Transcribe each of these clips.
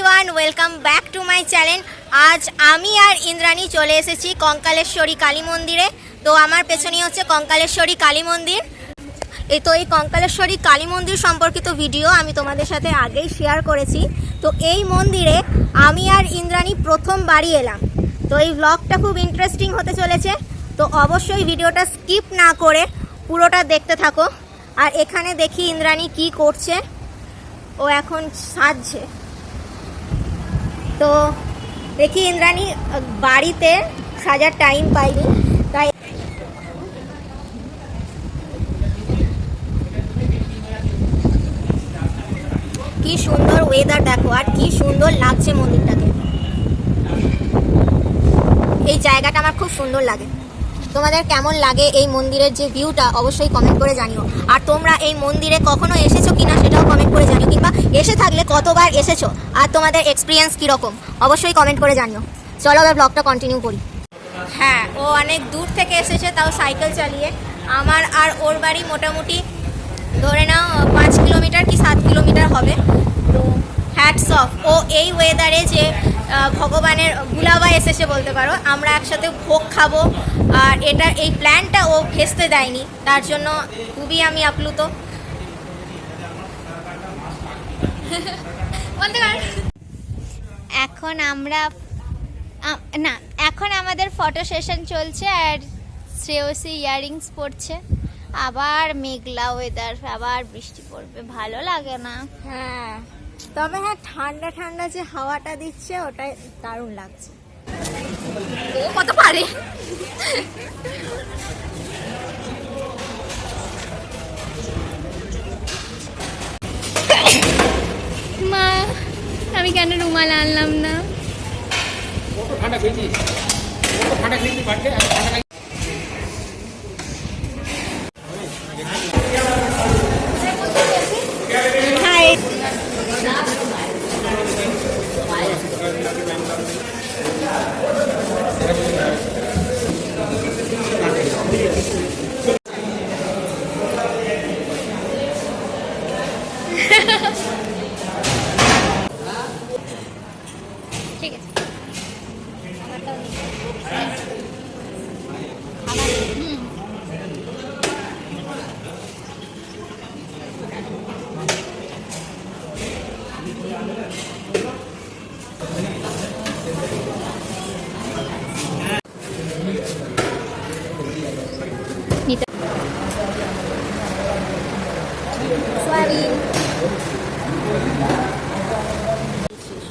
Everyone welcome back to my channel আজ আমি আর ইন্দ্রাণী চলে এসেছি কঙ্কালেশ্বরী কালী মন্দিরে। তো আমার পেছনেই হচ্ছে কঙ্কালেশ্বরী কালী মন্দির। এই তো এই কঙ্কালেশ্বরী কালী মন্দির সম্পর্কিত ভিডিও আমি তোমাদের সাথে আগেই শেয়ার করেছি। তো এই মন্দিরে আমি আর ইন্দ্রাণী প্রথম বাড়ি এলাম। তো এই ব্লগটা খুব ইন্টারেস্টিং হতে চলেছে। তো অবশ্যই ভিডিওটা স্কিপ না করে পুরোটা দেখতে থাকো। আর এখানে দেখি ইন্দ্রাণী কি করছে। ও এখন সাজছে। তো দেখি ইন্দ্রাণী বাড়িতে সাজার টাইম পাইনি, তাই কি সুন্দর ওয়েদার দেখো, আর কি সুন্দর লাগছে মন্দিরটাকে। এই জায়গাটা আমার খুব সুন্দর লাগে। তোমাদের কেমন লাগে এই মন্দিরের যে ভিউটা অবশ্যই কমেন্ট করে জানিও। আর তোমরা এই মন্দিরে কখনো এসেছ কিনা সেটাও কমেন্ট করে জানিও, কিংবা এসে থাকলে কতবার এসেছ আর তোমাদের এক্সপিরিয়েন্স কীরকম, অবশ্যই কমেন্ট করে জানিও। চলো এবার ব্লগটা কন্টিনিউ করি। হ্যাঁ ও অনেক দূর থেকে এসেছে, তাও সাইকেল চালিয়ে। আমার আর ওর বাড়ি মোটামুটি ধরে নাও পাঁচ কিলোমিটার কি সাত কিলোমিটার হবে। তো হ্যাটস অফ ও এই ওয়েদারে যে ভগবানের গুলাবা এসেছে বলতে পারো, আমরা একসাথে ভোগ খাব আর এটা এই প্ল্যানটা ও ভেস্তে দেয়নি। তার জন্য খুবই আমি আপ্লুত। এখন আমরা না এখন আমাদের ফটো সেশন চলছে আর শ্রেয়সী ইয়ারিংস পড়ছে আবার মেঘলা ওয়েদার আবার বৃষ্টি পড়বে। ভালো লাগে না। হ্যাঁ তবে হ্যাঁ ঠান্ডা ঠান্ডা যে হাওয়াটা দিচ্ছে ওটাই দারুণ লাগছে। ও কত পারে মা আমি কেন রুমাল আনলাম না? ঠান্ডা খেয়েছিস? কত ঠান্ডা খেয়েছিস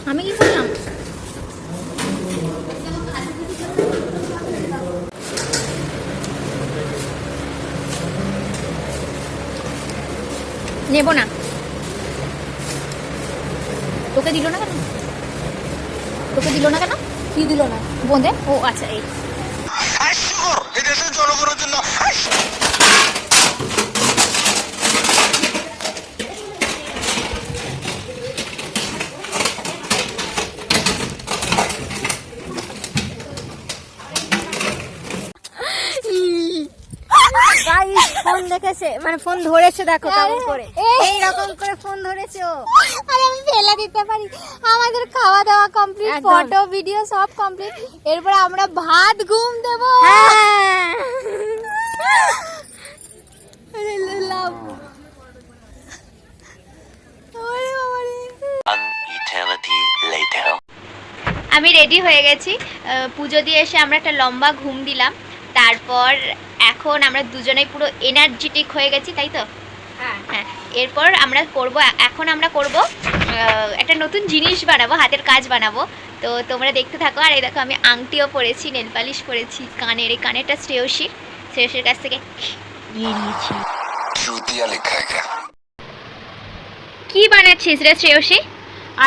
আমি কি বললাম নেব না। তোকে দিল না কেন? তোকে দিল না কেন? কি দিল না? বোঁদে ও আচ্ছা এই। জনগণের জন্য গাইস ফোন দেখেছে মানে ফোন ধরেছে দেখো কেমন করে। এই। রকম করে ফোন ধরেছে ও। আরে আমি ফেলে দিতে পারি। আমাদের খাওয়া দাওয়া কমপ্লিট ফটো ভিডিও সব কমপ্লিট এরপর আমরা ভাত ঘুম দেব। হ্যাঁ. আমি রেডি হয়ে গেছি। পুজো দিয়ে এসে আমরা একটা লম্বা ঘুম দিলাম। তারপর এখন আমরা দুজনেই পুরো এনার্জেটিক হয়ে গেছি তাই তো? হ্যাঁ।, হ্যাঁ। এরপর আমরা করব এখন আমরা করব একটা নতুন জিনিস বানাবো হাতের কাজ বানাবো। তো তোমরা দেখতে থাকো আর এই দেখো আমি আংটিও পরেছি নেল পালিশ পরেছি কানের এই কানেরটা শ্রেয়সীর শ্রেয়সীর কাছ থেকে নিয়ে নিয়েছি। কি বানাচ্ছিস রে শ্রেয়সী?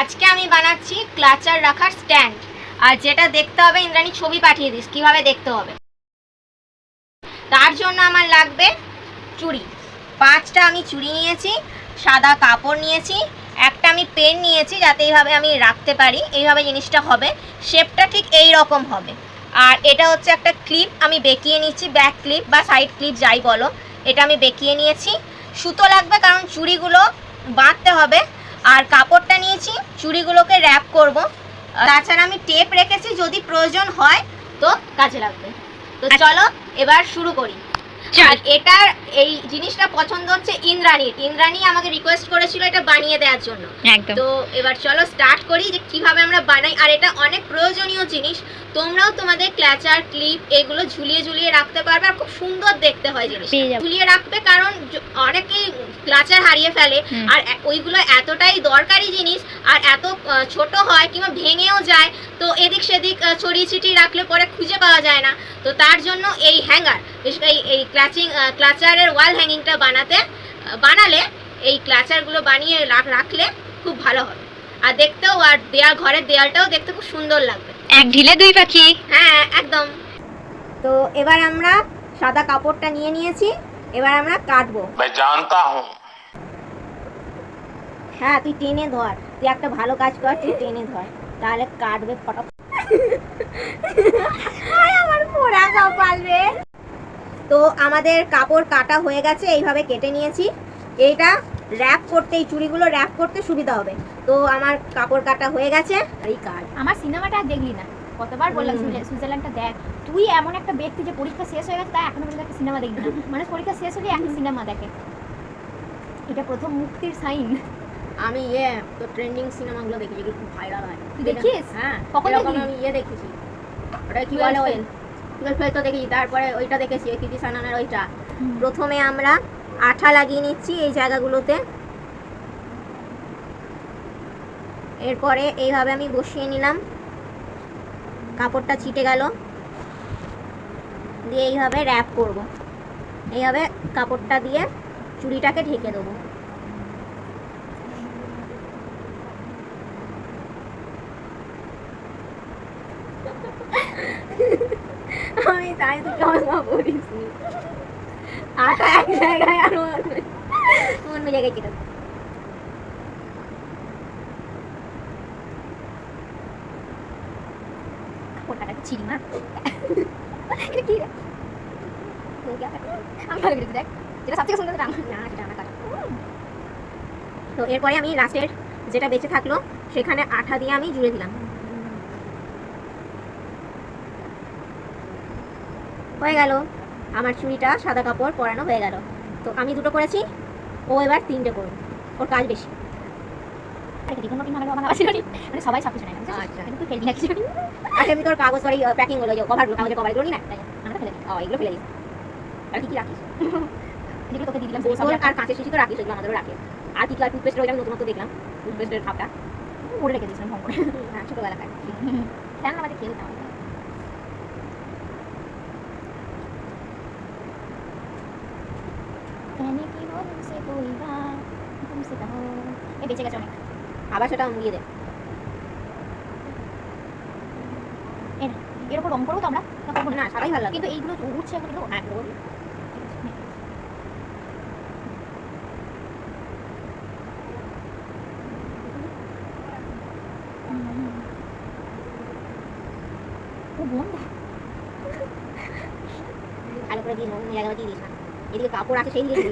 আজকে আমি বানাচ্ছি ক্লাচার রাখার স্ট্যান্ড। আর যেটা দেখতে হবে ইন্দ্রাণী ছবি পাঠিয়ে দিস কীভাবে দেখতে হবে? তার জন্য আমার লাগবে চুড়ি। পাঁচটা আমি চুড়ি নিয়েছি, সাদা কাপড় নিয়েছি, একটা আমি পেন নিয়েছি যাতে এইভাবে আমি রাখতে পারি, এইভাবে জিনিসটা হবে, শেপটা ঠিক এই রকম হবে। আর এটা হচ্ছে একটা ক্লিপ, আমি বেঁকিয়ে নিচ্ছি, ব্যাক ক্লিপ বা সাইড ক্লিপ যাই বলো, এটা আমি বেঁকিয়ে নিয়েছি। সুতো লাগবে কারণ চুড়িগুলো বাঁধতে হবে, আর কাপড়টা নিয়েছি, চুড়িগুলোকে র্যাপ করব। তাছাড়া আমি টেপ রেখেছি, যদি প্রয়োজন হয়, তো কাজে লাগবে। তো চলো এবার শুরু করি। আর এটার এই জিনিসটা পছন্দ হচ্ছে ইন্দ্রাণীর। ইন্দ্রাণী আমাকে রিকোয়েস্ট করেছিল এটা বানিয়ে দেওয়ার জন্য। একদম। তো এবার চলো স্টার্ট করি যে কীভাবে আমরা বানাই। আর এটা অনেক প্রয়োজনীয় জিনিস। তোমরাও তোমাদের ক্ল্যাচার ক্লিপ এগুলো ঝুলিয়ে ঝুলিয়ে রাখতে পারবে আর খুব সুন্দর দেখতে হয় জিনিস ঝুলিয়ে রাখবে কারণ অনেকেই ক্লাচার হারিয়ে ফেলে। আর ওইগুলো এতটাই দরকারি জিনিস আর এত ছোট হয় কিংবা ভেঙেও যায়। তো এদিক সেদিক ছড়িয়ে ছিটিয়ে রাখলে পরে খুঁজে পাওয়া যায় না। তো তার জন্য এই হ্যাঙ্গার এই ক্লাচিং ক্লাচারের ওয়াল হ্যাঙ্গিংটা বানাতে বানালে এই ক্লাচারগুলো বানিয়ে রাখলে খুব ভালো হবে আর দেখতেও আর দেয়াল ঘরের দেয়ালটাও দেখতে খুব সুন্দর লাগবে। এক ঢিলে দুই পাখি। হ্যাঁ একদম। তো এবার আমরা সাদা কাপড়টা নিয়ে নিয়েছি এবার আমরা কাটবো। হ্যাঁ তুই টেনে ধর। তুই একটা ভালো কাজ কর তুই টেনে ধর। তাহলে কাটবে ফটো আমার কপাল রে। তো আমাদের কাপড় কাটা হয়ে গেছে এইভাবে কেটে নিয়েছি। এইটা র্যাপ করতে এই চুড়িগুলো র্যাপ করতে সুবিধা হবে। তো আমার কাপড় কাটা হয়ে গেছে এই কাট আমার সিনেমাটা দেখলি না। কতবার বললাম সুইজারল্যান্ডটা দেখ। তুই এমন একটা ব্যক্তি যে পরীক্ষা শেষ হয়ে গেছে তাই এখনও পর্যন্ত একটা সিনেমা দেখবি না। মানুষ পরীক্ষা শেষ হলে একটা সিনেমা দেখে। এটা প্রথম মুক্তির সাইন আমি ইয়ে তো ট্রেন্ডিং সিনেমাগুলো দেখি যেগুলো খুব ভাইরাল হয়। তুই দেখিস? হ্যাঁ কখন আমি ইয়ে দেখেছি। ওটা কি বলে fail। ফেল তো দেখেছি তারপরে ওইটা দেখেছি ওই কৃতি সানানের ওইটা। প্রথমে আমরা আঠা লাগিয়ে নিচ্ছি এই জায়গাগুলোতে। এরপরে এইভাবে আমি বসিয়ে নিলাম। কাপড়টা ছিটে গেল। দিয়ে এইভাবে র্যাপ করব। এইভাবে কাপড়টা দিয়ে চুড়িটাকে ঢেকে দেবো আমি তাই তো আটা এক জায়গায় আর অন্য- জায়গায়। তো এরপরে আমি লাস্টের যেটা বেঁচে থাকল, সেখানে আঠা দিয়ে আমি জুড়ে দিলাম হয়ে গেল। আমার চুড়িটা সাদা কাপড় পরানো হয়ে গেল। তো আমি দুটো করেছি ও এবার তিনটে করবে ওর কাজ বেশি। ছোটবেলাকার মানে আচ্ছা, তোর কাগজ প্যাকিং তোকে দিলাম আর রাখে। আর কি আর দেখলাম। রেখে খেয়ে আবার সেটা মুড়িয়ে দে। এর রং করব তো আমরা? না সারাই ভালো কিন্তু এইগুলো উঠছে ভালো করে দিয়ে জায়গা দিয়ে দিস না। এদিকে কাপড় আছে সেই দিকে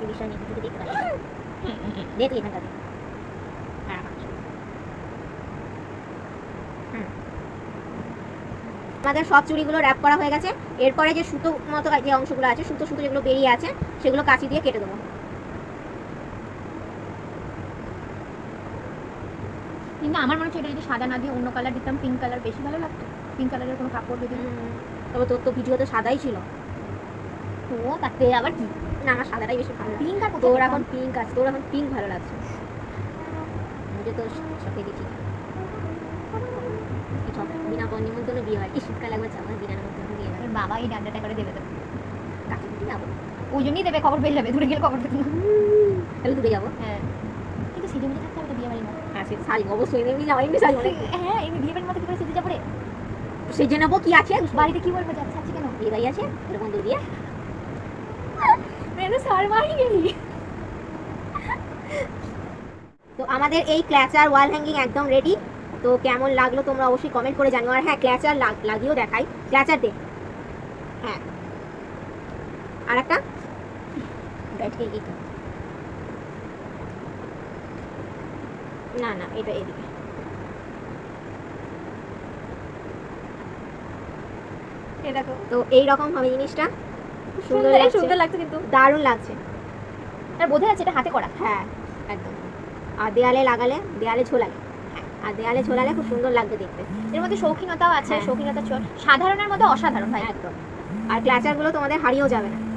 এই বিষয় নিয়ে কিছু দেখতে পারি দে তুই এখানটা দে। হ্যাঁ আচ্ছা। আমাদের সব চুড়িগুলো র্যাপ করা হয়ে গেছে এরপরে যে সুতো মতো যে অংশগুলো আছে সুতো সুতো যেগুলো বেরিয়ে আছে সেগুলো কাঁচি দিয়ে কেটে দেবো কিন্তু আমার মনে হচ্ছে এটা যদি সাদা না দিয়ে অন্য কালার দিতাম পিঙ্ক কালার বেশি ভালো লাগতো পিঙ্ক কালারের কোনো কাপড় যদি তবে তোর তো ভিডিওতে সাদাই ছিল তো তাতে আবার কি না আমার সাদাটাই বেশি ভালো পিঙ্ক আর তোর এখন পিঙ্ক আছে তোর এখন পিঙ্ক ভালো লাগছে। মুझे তো সফেদি ঠিক এই সব বিনা নিমন্ত্রণে বিয়ে হয়। এই শীতকালে একবার যাব বিনা নিমন্ত্রণে বিয়ে হয়। বাবা এই ডান্ডাটা করে দেবে তো। কাছে যাব? ওই জন্যই দেবে খবর পেয়ে যাবে দূরে গেলে খবর পেতে না। তাহলে দূরে যাব? হ্যাঁ। কিন্তু সেজে মুজে থাকতে হবে বিয়ে বাড়ির মতো। হ্যাঁ সে শাড়ি অবশ্যই এমনি এমনি শাড়ি হ্যাঁ এমনি বিয়ে বাড়ির মতো কি করে সেজে যাব রে? সেজে নেব কি আছে? বাড়িতে কি বলব? যাচ্ছে আছে কেন? বিয়ে বাড়ি আছে? এরকম দূর দিয়ে। মেরে সার মারি গেলি তো আমাদের এই ক্ল্যাচার ওয়াল হ্যাঙ্গিং একদম রেডি তো কেমন লাগল তোমরা অবশ্যই কমেন্ট করে জানিও। আর হ্যাঁ ক্ল্যাচার লাগিয়েও দেখাই। ক্ল্যাচার দে। হ্যাঁ। আর একটা। না না এটা এদিকে। তো এই রকম হবে জিনিসটা। সুন্দর সুন্দর লাগছে। সুন্দর লাগছে কিন্তু। দারুণ লাগছে। আর বোঝা যাচ্ছে এটা হাতে করা। হ্যাঁ একদম। আর দেয়ালে লাগালে দেয়ালে ঝোলালে। হ্যাঁ আর দেয়ালে ঝোলালে খুব সুন্দর লাগবে দেখতে। এর মধ্যে শৌখিনতাও আছে হ্যাঁ। শৌখিনতা সাধারণের মধ্যে অসাধারণ হয় একদম। আর ক্লাচারগুলো তোমাদের হারিয়েও যাবে না।